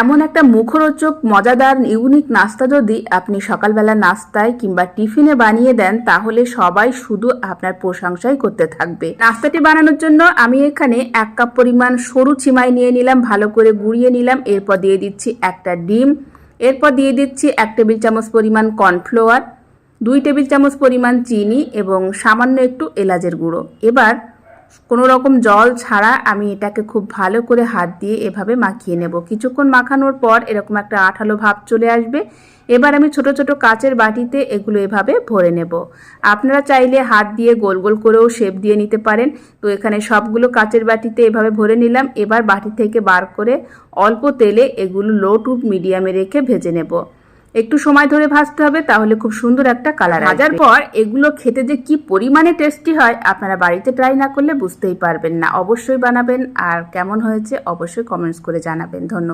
এমন একটা মুখরোচক, মজাদার ইউনিক নাস্তা যদি আপনি সকালবেলা নাস্তায় কিংবা টিফিনে বানিয়ে দেন, তাহলে সবাই শুধু আপনার প্রশংসাই করতে থাকবে। নাস্তাটি বানানোর জন্য আমি এখানে এক কাপ পরিমাণ সরু চিমাই নিয়ে নিলাম, ভালো করে গুঁড়িয়ে নিলাম, এরপর দিয়ে দিচ্ছি একটা ডিম, এরপর দিয়ে দিচ্ছি এক টেবিল চামচ পরিমাণ কর্নফ্লাওয়ার দুই টেবিল চামচ পরিমাণ চিনি এবং সামান্য একটু এলাচের গুঁড়ো। এবার কোনো রকম জল ছাড়া আমি এটাকে খুব ভালো করে হাত দিয়ে এভাবে মাখিয়ে নেব। কিছুক্ষণ মাখানোর পর এরকম একটা আঠালো ভাব চলে আসবে। এবার আমি ছোট ছোট কাচের বাটিতে এগুলো এভাবে ভরে নেব। আপনারা চাইলে হাত দিয়ে গোল গোল করেও শেপ দিয়ে নিতে পারেন। তো এখানে সবগুলো কাচের বাটিতে এভাবে ভরে নিলাম। এবার বাটি থেকে বার করে অল্প তেলে এগুলো লো টু মিডিয়ামে রেখে ভেজে নেব। একটু সময় ধরে ভাজতে হবে, তাহলে খুব সুন্দর একটা কালার ভাজার পর এগুলো খেতে যে কি পরিমাণে টেস্টি হয়, আপনারা বাড়িতে ট্রাই না করলে বুঝতেই পারবেন না। অবশ্যই বানাবেন, আর কেমন হয়েছে অবশ্যই কমেন্টস করে জানাবেন। ধন্যবাদ।